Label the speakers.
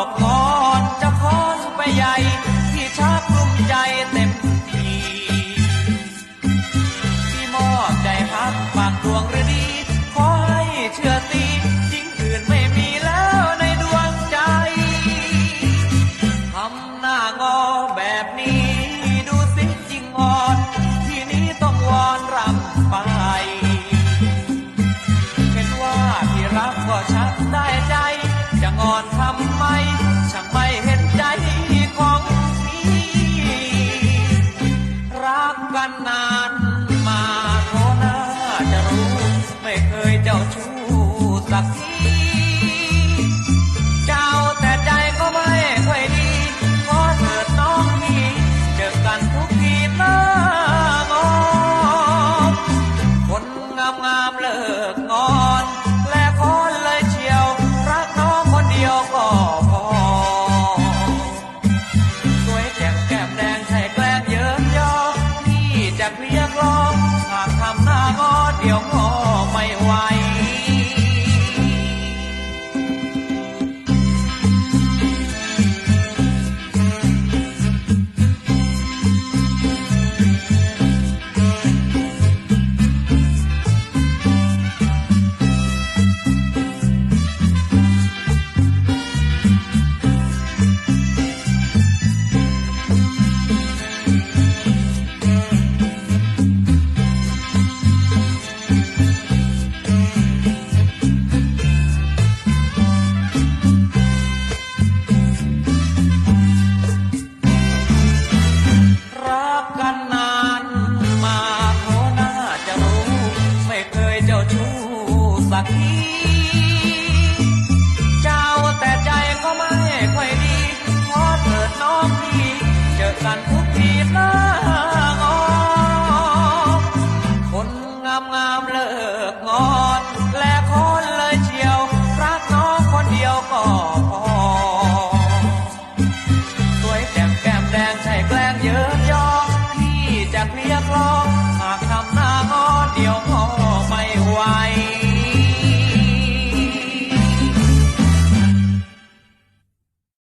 Speaker 1: อกคอนจะคอนไปใหญ่ ที่ชักรุ่มใจเต็มทีที่มอบใจพักปากดวงฤดี ขอให้เชื่อตีจริงอื่นไม่มีแล้วในดวงใจทำหน้างอแบบนี้ ดูสิจริงอ่อน ที่นี้ต้องวอนรำไปเห็นว่าที่รักก็ชักได้ใจจะงอน งามงามๆเลิก สักทีเจ้าแต่ใจก็ไม่ค่อยดีขอเถิดน้องพี่เจอกันทุกทีหน้างอคนงามงามๆเลิกงอ